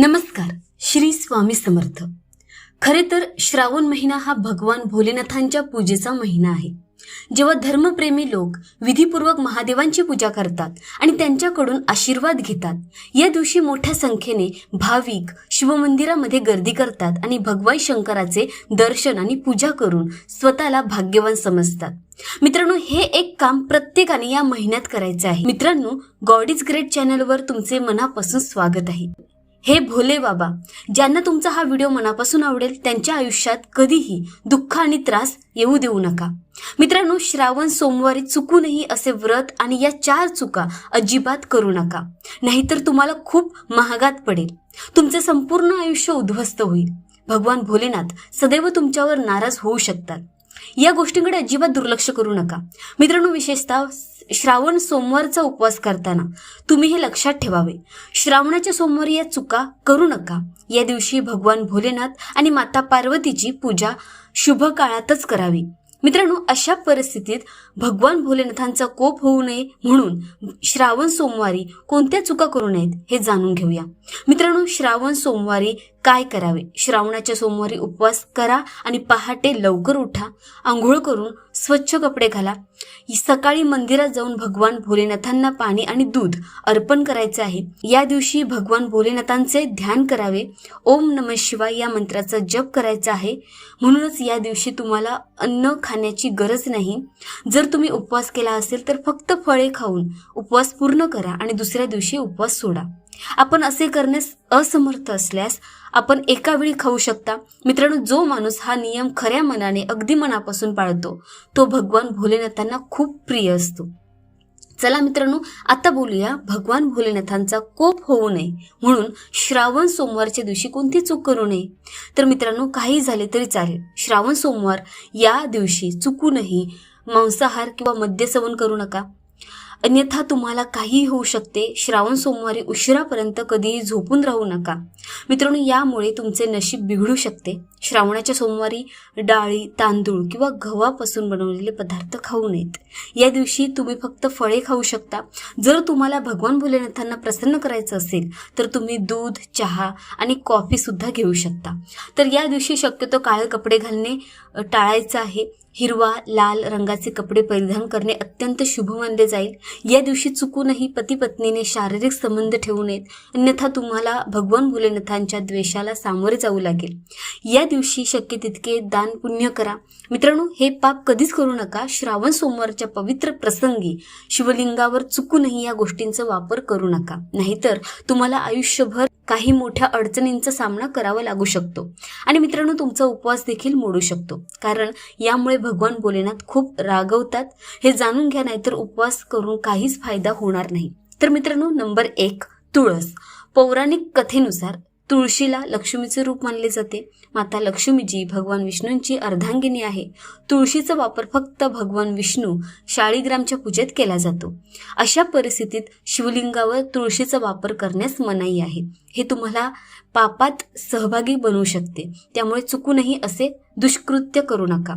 नमस्कार श्री स्वामी समर्थ. खरे तर श्रावण महिना हा भगवान भोलेनाथांच्या पूजेचा महिना आहे. जेव्हा धर्मप्रेमी लोक विधीपूर्वक महादेवांची पूजा करतात आणि त्यांच्याकडून आशीर्वाद घेतात या दिवशी मोठ्या संख्येने भाविक शिवमंदिरामध्ये गर्दी करतात आणि भगवान शंकराचे दर्शन आणि पूजा करून स्वतःला भाग्यवान समजतात. मित्रांनो हे एक काम प्रत्येकाने या महिन्यात करायचे आहे. मित्रांनो गॉड इज ग्रेट चॅनलवर तुमचे मनापासून स्वागत आहे. हे भोले बाबा ज्यांना तुमचा हा व्हिडिओ मनापासून आवडेल त्यांच्या आयुष्यात कधीही दुःख आणि त्रास येऊ देऊ नका. मित्रांनो श्रावण सोमवारी चुकूनही असे व्रत आणि या चार चुका अजिबात करू नका. नाहीतर तुम्हाला खूप महागात पडेल. तुमचे संपूर्ण आयुष्य उद्ध्वस्त होईल. भगवान भोलेनाथ सदैव तुमच्यावर नाराज होऊ शकतात. या गोष्टींकडे अजिबात दुर्लक्ष करू नका. मित्रांनो विशेषतः श्रावण सोमवारचा उपवास करताना तुम्ही हे लक्षात ठेवावे. श्रावणाच्या सोमवारी या चुका करू नका. या दिवशी भगवान भोलेनाथ आणि माता पार्वतीची पूजा शुभ काळातच करावी. मित्रांनो अशा परिस्थितीत भगवान भोलेनाथांचा कोप होऊ नये म्हणून श्रावण सोमवारी कोणत्या चुका करू नयेत हे जाणून घेऊया. मित्रांनो श्रावण सोमवारी काय करावे? श्रावणाच्या सोमवारी उपवास करा आणि पहाटे लवकर उठा. आंघोळ करून स्वच्छ कपडे घाला. सकाळी मंदिरात जाऊन भगवान भोलेनाथांना पाणी आणि दूध अर्पण करायचे आहे. या दिवशी भगवान भोलेनाथांचे ध्यान करावे. ओम नम शिवाय या मंत्राचा जप करायचा आहे. म्हणूनच या दिवशी तुम्हाला अन्न खाण्याची गरज नाही. जर तुम्ही उपवास केला असेल तर फक्त फळे खाऊन उपवास पूर्ण करा आणि दुसऱ्या दिवशी उपवास सोडा. आपण असे करण्यास असमर्थ असल्यास आपण एका वेळी खाऊ शकता. मित्रांनो जो माणूस हा नियम खऱ्या मनाने अगदी मनापासून पाळतो तो भगवान भोलेनाथांना खूप प्रिय असतो. चला मित्रांनो आता बोलूया भगवान भोलेनाथांचा कोप होऊ नये. म्हणून श्रावण सोमवारच्या दिवशी कोणती चूक करू नये? तर मित्रांनो काही झाले तरी चालेल. श्रावण सोमवार या दिवशी चुकूनही मांसाहार किंवा मद्य सेवन करू नका. अन्यथा तुम्हाला काहीही होऊ शकते. श्रावण सोमवारी उशिरापर्यंत कधीही झोपून राहू नका. मित्रांनो यामुळे तुमचे नशीब बिघडू शकते. श्रावणाच्या सोमवारी डाळी तांदूळ किंवा गव्हापासून बनवलेले पदार्थ खाऊ नयेत. या दिवशी तुम्ही फक्त फळे खाऊ शकता. जर तुम्हाला भगवान भोलेनाथांना प्रसन्न करायचं असेल तर तुम्ही दूध चहा आणि कॉफी सुद्धा घेऊ शकता. तर या दिवशी शक्यतो काळे कपडे घालणे टाळायचं आहे. हिरवा लाल रंगाचे कपडे परिधान करणे अत्यंत शुभ मानले जाईल. या दिवशी चुकूनही पती पत्नीने शारीरिक संबंध ठेवू नयेत. अन्यथा तुम्हाला भगवान भोलेनाथांच्या द्वेषाला सामोरे जाऊ लागेल. या दिवशी शक्य तितके दान पुण्य करा. मित्रांनो हे पाप कधीच करू नका. श्रावण सोमवारच्या पवित्र प्रसंगी शिवलिंगावर चुकूनही या गोष्टींचा वापर करू नका. नाहीतर तुम्हाला आयुष्यभर काही मोठ्या अडचणींचा सामना करावा लागू शकतो. आणि मित्रांनो तुमचा उपवास देखील मोडू शकतो. कारण यामुळे भगवान भोलेनाथ खूप रागवतात. हे जाणून घ्या नाहीतर उपवास करून काहीच फायदा होणार नाही. तर मित्रांनो नंबर एक तुळस. पौराणिक कथेनुसार तुळशीला लक्ष्मीचे रूप मानले जाते. माता लक्ष्मीजी भगवान विष्णूंची अर्धांगिनी आहे. तुळशीचा वापर फक्त भगवान विष्णू शाळीग्रामच्या पूजेत केला जातो. अशा परिस्थितीत शिवलिंगावर तुळशीचा वापर करण्यास मनाई आहे. हे तुम्हाला पापात सहभागी बनवू शकते. त्यामुळे चुकूनही असे दुष्कृत्य करू नका.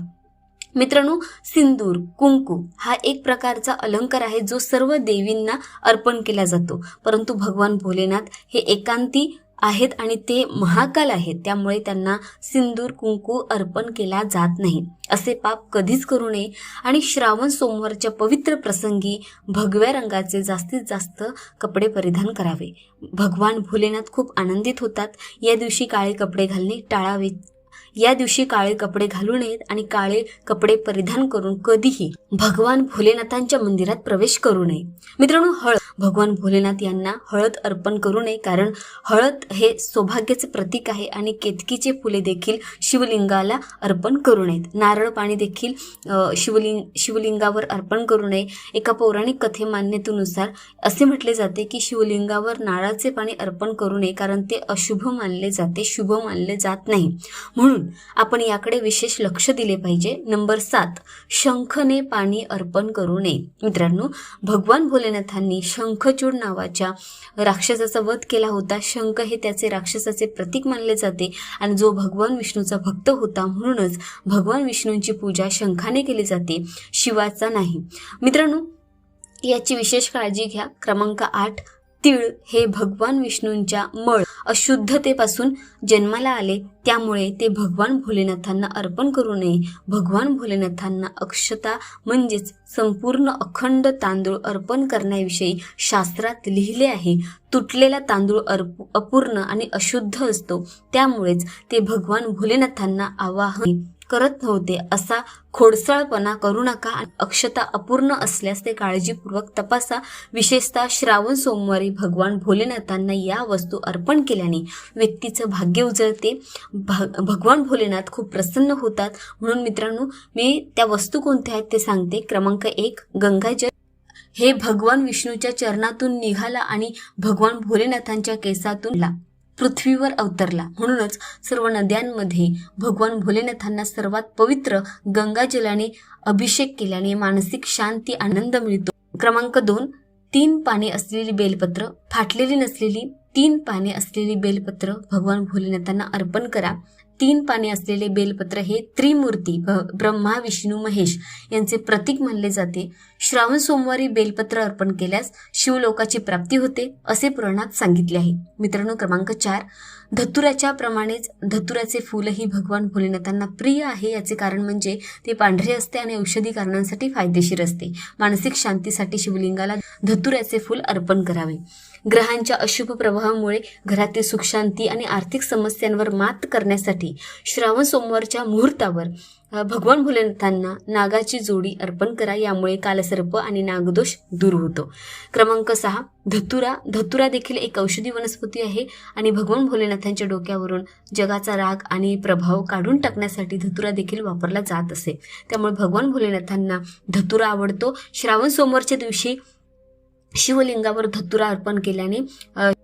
मित्रांनो सिंदूर कुंकू हा एक प्रकारचा अलंकार आहे जो सर्व देवींना अर्पण केला जातो. परंतु भगवान भोलेनाथ हे एकांती आहेत आणि ते महाकाल आहेत. त्यामुळे त्यांना सिंदूर कुंकू अर्पण केला जात नाही. असे पाप कधीच करू नये. आणि श्रावण सोमवारच्या पवित्र प्रसंगी भगव्या रंगाचे जास्तीत जास्त कपडे परिधान करावे. भगवान भोलेनाथ खूप आनंदित होतात. या दिवशी काळे कपडे घालणे टाळावे. या दिवशी काळे कपडे घालू नयेत आणि काळे कपडे परिधान करून कधीही भगवान भोलेनाथांच्या मंदिरात प्रवेश करू नये. मित्रांनो हळद भगवान भोलेनाथ यांना हळद अर्पण करू नये कारण हळद हे सौभाग्याचे प्रतीक आहे आणि केतकीचे फुले देखील शिवलिंगाला अर्पण करू नयेत. नारळ पाणी देखील शिवलिंग शिवलिंगावर अर्पण करू नये. एका पौराणिक कथे मान्यतेनुसार असे म्हटले जाते की शिवलिंगावर नारळाचे पाणी अर्पण करू नये कारण ते अशुभ मानले जाते शुभ मानले जात नाही. म्हणून आपण याकडे विशेष लक्ष दिले पाहिजे. नंबर सात शंखने पाणी अर्पण करू नये. मित्रांनो भगवान भोलेनाथांनी शंखचूड नावाच्या राक्षसाचा वध केला होता. शंख हे त्याचे राक्षसाचे प्रतीक मानले जाते आणि जो भगवान विष्णूचा भक्त होता म्हणूनच भगवान विष्णूंची पूजा शंखाने केली जाते. शिवाचा नाही. मित्रांनो याची विशेष काळजी घ्या. क्रमांक आठ तीळ हे भगवान विष्णूंच्या मळ अशुद्धतेपासून जन्माला आले. त्यामुळे ते भगवान भोलेनाथांना अर्पण करू नये. भगवान भोलेनाथांना अक्षता म्हणजेच संपूर्ण अखंड तांदूळ अर्पण करण्याविषयी शास्त्रात लिहिले आहे. तुटलेला तांदूळ अर्प अपूर्ण आणि अशुद्ध असतो. त्यामुळेच ते भगवान भोलेनाथांना आवाहन करत नव्हते. असा खोडसाळपणा करू नका आणि अक्षता अपूर्ण असल्यास ते काळजीपूर्वक तपासा. विशेषतः श्रावण सोमवारी भगवान भोलेनाथांना या वस्तू अर्पण केल्याने व्यक्तीचं भाग्य उजळते. भग भगवान भोलेनाथ खूप प्रसन्न होतात. म्हणून मित्रांनो मी त्या वस्तू कोणत्या आहेत ते सांगते. क्रमांक एक गंगाजल हे भगवान विष्णूच्या चरणातून निघाला आणि भगवान भोलेनाथांच्या केसातून ला पृथ्वीवर अवतरला. म्हणूनच सर्व नद्यांमध्ये भगवान भोलेनाथांना सर्वात पवित्र गंगाजलाने अभिषेक केल्याने मानसिक शांती आनंद मिळतो. क्रमांक दोन तीन पाने असलेली बेलपत्र. फाटलेली नसलेली तीन पाने असलेली बेलपत्र भगवान भोलेनाथांना अर्पण करा. तीन पाने असलेले बेलपत्र हे त्रिमूर्ती ब्रह्मा विष्णू महेश यांचे प्रतीक मानले जाते. श्रावण सोमवारी बेलपत्र अर्पण केल्यास शिवलोकाची प्राप्ती होते असे पुराणात सांगितले आहे. मित्रांनो क्रमांक चार. धतुराच्या प्रमाणेच धतुराचे फूलही भगवान भोलेनाथांना प्रिय आहे याचे कारण म्हणजे ते पांढरे असते आणि औषधी कारणांसाठी फायदेशीर असते. मानसिक शांतीसाठी शिवलिंगाला धतुराचे फूल अर्पण करावे. ग्रहांच्या अशुभ प्रभावामुळे घरातील सुखशांती आणि आर्थिक समस्यांवर मात करण्यासाठी श्रावण सोमवारच्या मुहूर्तावर भगवान भोलेनाथांना नागाची जोडी अर्पण करा. यामुळे कालसर्प आणि नागदोष दूर होतो. क्रमांक सहा धतुरा. धतुरा देखील एक औषधी वनस्पती आहे आणि भगवान भोलेनाथांच्या डोक्यावरून जगाचा राग आणि प्रभाव काढून टाकण्यासाठी धतुरा देखील वापरला जात असे. त्यामुळे भगवान भोलेनाथांना धतुरा आवडतो. श्रावण सोमवारच्या दिवशी शिवलिंगावर धतुरा अर्पण केल्याने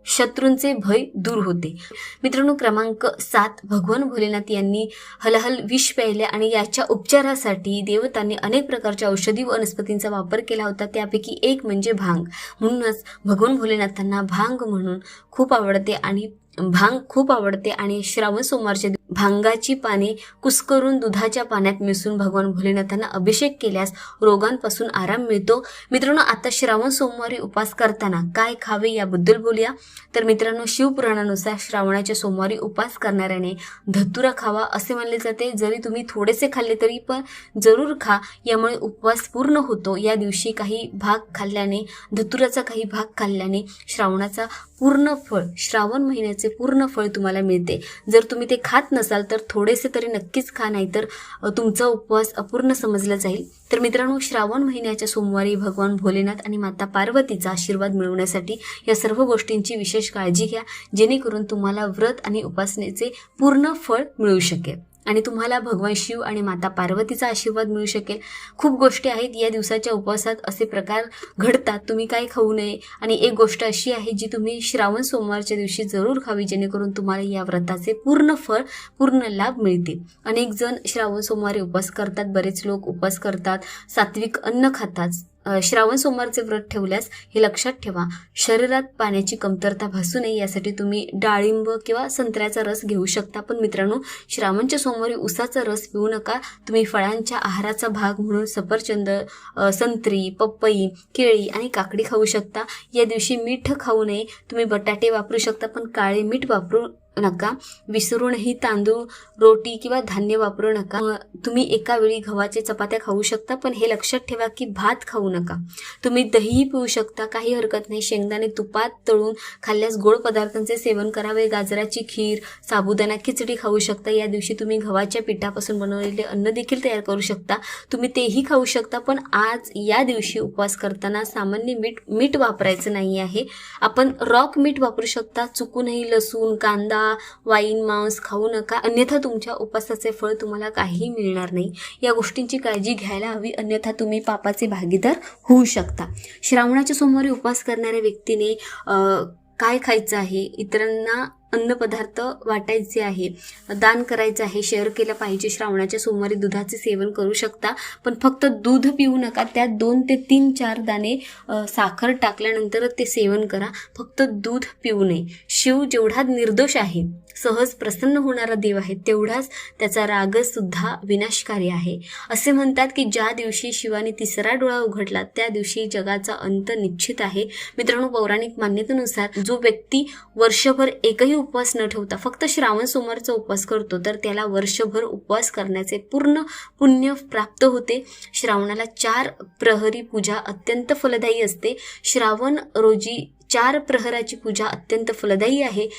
शत्रूंचे भय दूर होते. मित्रांनो क्रमांक सात भगवान भोलेनाथ यांनी हलहल विष प्यायले आणि याच्या उपचारासाठी देवतांनी अनेक प्रकारच्या औषधी वनस्पतींचा वापर केला होता. त्यापैकी एक म्हणजे भांग. म्हणूनच भगवान भोलेनाथांना भांग म्हणून खूप आवडते आणि भांग खूप आवडते आणि श्रावण सोमवारच्या भांगाची पाने कुस्करून दुधाच्या पाण्यात मिसळून भगवान भोलेनाथांना अभिषेक केल्यास रोगांपासून आराम मिळतो. मित्रांनो आता श्रावण सोमवारी उपास करताना काय खावे याबद्दल बोलूया. तर मित्रांनो शिवपुराणानुसार श्रावणाच्या सोमवारी उपास करणाऱ्याने धतुरा खावा असे मानले जाते. जरी तुम्ही थोडेसे खाल्ले तरी पण जरूर खा. यामुळे उपवास पूर्ण होतो. या दिवशी काही भाग खाल्ल्याने धतुराचा काही भाग खाल्ल्याने श्रावणाचा पूर्ण फळ श्रावण महिन्याचे पूर्ण फळ तुम्हाला मिळते. जर तुम्ही ते खात नसाल तर थोडेसे तरी नक्कीच खा नाहीतर तुमचा उपवास अपूर्ण समजला जाईल. तर मित्रांनो श्रावण महिन्याच्या सोमवारी भगवान भोलेनाथ आणि माता पार्वतीचा आशीर्वाद मिळवण्यासाठी या सर्व गोष्टींची विशेष काळजी घ्या जेणेकरून तुम्हाला व्रत आणि उपासनेचे पूर्ण फळ मिळू शकेल. आणि तुम्हाला भगवान शिव आणि माता पार्वतीचा आशीर्वाद मिळू शकेल. खूप गोष्टी आहेत या दिवसाच्या उपवासात असे प्रकार घडतात तुम्ही काय खाऊ नये. आणि एक गोष्ट अशी आहे जी तुम्ही श्रावण सोमवारच्या दिवशी जरूर खावी जेणेकरून तुम्हाला या व्रताचे पूर्ण फळ पूर्ण लाभ मिळतील. अनेक जण श्रावण सोमवारी उपवास करतात बरेच लोक उपवास करतात सात्विक अन्न खातात. श्रावण सोमवारचे व्रत ठेवल्यास हे लक्षात ठेवा. शरीरात पाण्याची कमतरता भासू नये यासाठी तुम्ही डाळिंब किंवा संत्र्याचा रस घेऊ शकता. पण मित्रांनो श्रावणच्या सोमवारी उसाचा रस पिऊ नका. तुम्ही फळांच्या आहाराचा भाग म्हणून सफरचंद संत्री पपई केळी आणि काकडी खाऊ शकता. या दिवशी मीठ खाऊ नये. तुम्ही बटाटे वापरू शकता पण काळे मीठ वापरू नका. विसरूनही तांदूळ रोटी किंवा धान्य वापरू नका. तुम्ही एका वेळी गव्हाचे चपात्या खाऊ शकता पण हे लक्षात ठेवा की भात खाऊ नका. तुम्ही दहीही पिऊ शकता काही हरकत नाही. शेंगदाणे तुपात तळून खाल्ल्यास गोड पदार्थांचे सेवन करावे. गाजराची खीर साबुदाणा खिचडी खाऊ शकता. या दिवशी तुम्ही गव्हाच्या पिठापासून बनवलेले अन्न देखील तयार करू शकता. तुम्ही तेही खाऊ शकता पण आज या दिवशी उपवास करताना सामान्य मीठ मीठ वापरायचं नाही आहे. आपण रॉक मीठ वापरू शकता. चुकूनही लसूण कांदा वाईन मांस खाऊ नका. अन्यथा तुमच्या उपवासाचे फळ तुम्हाला काहीही मिळणार नाही. या गोष्टींची काळजी घ्यायला हवी. अन्यथा तुम्ही पापाचे भागीदार होऊ शकता. श्रावणाच्या सोमवारी उपवास करणाऱ्या व्यक्तीने काय खायचं आहे? इतरांना अन्नपदार्थ वाटायचे आहे. दान करायचं आहे शेअर केलं पाहिजे श्रावणाच्या सोमवारी दुधाचे सेवन करू शकता. पण फक्त दूध पिऊ नका त्यात दोन ते तीन चार दाणे साखर टाकल्यानंतरच ते सेवन करा. फक्त दूध पिऊ नये. शिव जेवढा निर्दोष आहे सहज प्रसन्न होणारा देव आहे तेवढाच त्याचा रागसुद्धा विनाशकारी आहे. असे म्हणतात की ज्या दिवशी शिवाने तिसरा डोळा उघडला त्या दिवशी जगाचा अंत निश्चित आहे. मित्रांनो पौराणिक मान्यतेनुसार जो व्यक्ती वर्षभर एकही उपवास न ठेवता फक्त श्रावण सोमवारचा उपवास करतो तर त्याला वर्षभर उपवास करण्याचे पूर्ण पुण्य प्राप्त होते. श्रावणाला चार प्रहरी पूजा अत्यंत फलदायी असते. श्रावण रोजी चार प्रहराची पूजा अत्यंत फलदायी आहे.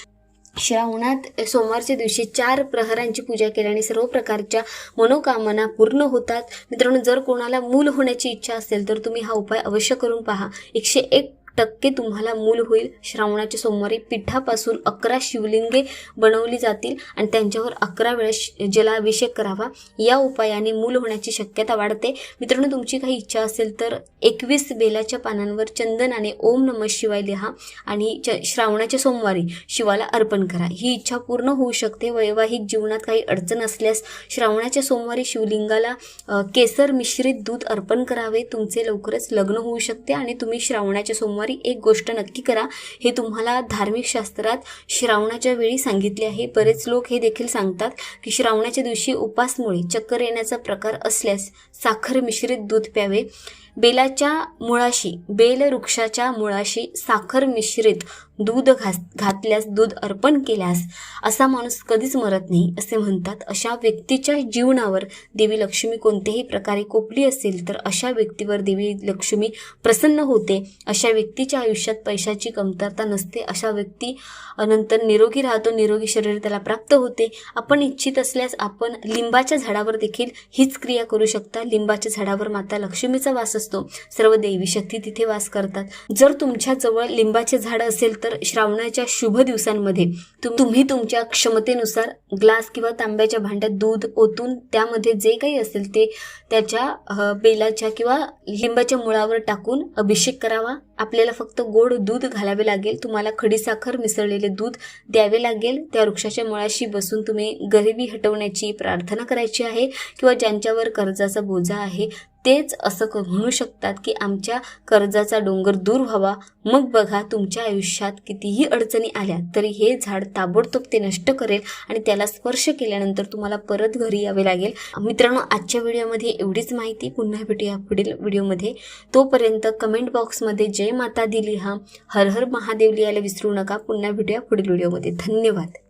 श्रावणात सोमवारच्या दिवशी चार प्रहरांची पूजा केल्याने सर्व प्रकारच्या मनोकामना पूर्ण होतात. मित्रांनो जर कोणाला मूल होण्याची इच्छा असेल तर तुम्ही हा उपाय अवश्य करून पहा. एकशे एक टक्के तुम्हाला मूल होईल. श्रावणाच्या सोमवारी पिठापासून अकरा शिवलिंगे बनवली जातील आणि त्यांच्यावर अकरा वेळेस जलाभिषेक करावा. या उपायाने मूल होण्याची शक्यता वाढते. मित्रांनो तुमची काही इच्छा असेल तर एकवीस बेलाच्या पानांवर चंदनाने ओम नम शिवाय लिहा आणि च श्रावणाच्या सोमवारी शिवाला अर्पण करा. ही इच्छा पूर्ण होऊ शकते. वैवाहिक जीवनात काही अडचण असल्यास श्रावणाच्या सोमवारी शिवलिंगाला केसर मिश्रित दूध अर्पण करावे. तुमचे लवकरच लग्न होऊ शकते आणि तुम्ही श्रावणाच्या सोमवारी एक गोष्ट नक्की करा. हे तुम्हाला धार्मिक शास्त्रात श्रावणाच्या वेळी सांगितले आहे. बरेच लोक हे देखील सांगतात की श्रावणाच्या दिवशी उपासमुळे चक्कर येण्याचा प्रकार असल्यास साखर मिश्रित दूध प्यावे. बेलाच्या मुळाशी बेल वृक्षाच्या मुळाशी साखर मिश्रित दूध घास घातल्यास दूध अर्पण केल्यास असा माणूस कधीच मरत नाही असे म्हणतात. अशा व्यक्तीच्या जीवनावर देवी लक्ष्मी कोणत्याही प्रकारे कोपली असेल तर अशा व्यक्तीवर देवी लक्ष्मी प्रसन्न होते. अशा व्यक्तीच्या आयुष्यात पैशाची कमतरता नसते. अशा व्यक्ती नंतर निरोगी राहतो निरोगी शरीर त्याला प्राप्त होते. आपण इच्छित असल्यास आपण लिंबाच्या झाडावर देखील हीच क्रिया करू शकता. लिंबाच्या झाडावर माता लक्ष्मीचा वास असतो. सर्व देवी शक्ती तिथे वास करतात. जर तुमच्या जवळ लिंबाचे झाड असेल तर श्रावणाच्या शुभ दिवसांमध्ये तुम्ही तुमच्या क्षमतेनुसार ग्लास किंवा तांब्याच्या भांड्यात दूध ओतून त्यामध्ये जे काही असेल ते त्याच्या बेलाच्या किंवा लिंबाच्या मुळावर टाकून अभिषेक करावा. आपल्याला फक्त गोड दूध घालावे लागेल. तुम्हाला खडीसाखर मिसळलेले दूध द्यावे लागेल. त्या वृक्षाच्या मुळाशी बसून तुम्ही गरिबी हटवण्याची प्रार्थना करायची आहे किंवा ज्यांच्यावर कर्जाचा बोजा आहे तेच असं क- म्हणू शकतात की आमच्या कर्जाचा डोंगर दूर व्हावा. मग बघा तुमच्या आयुष्यात कितीही अडचणी आल्या तरी हे झाड ताबडतोब ते नष्ट करेल आणि त्याला स्पर्श केल्यानंतर तुम्हाला परत घरी यावे लागेल. मित्रांनो आजच्या व्हिडिओमध्ये एवढीच माहिती. पुन्हा भेटूया पुढील व्हिडिओमध्ये. तोपर्यंत कमेंट बॉक्समध्ये जय माता दिली हा. हर हर महादेव लिहायला विसरू नका. पुन्हा भेटूया पुढील व्हिडिओमध्ये. धन्यवाद.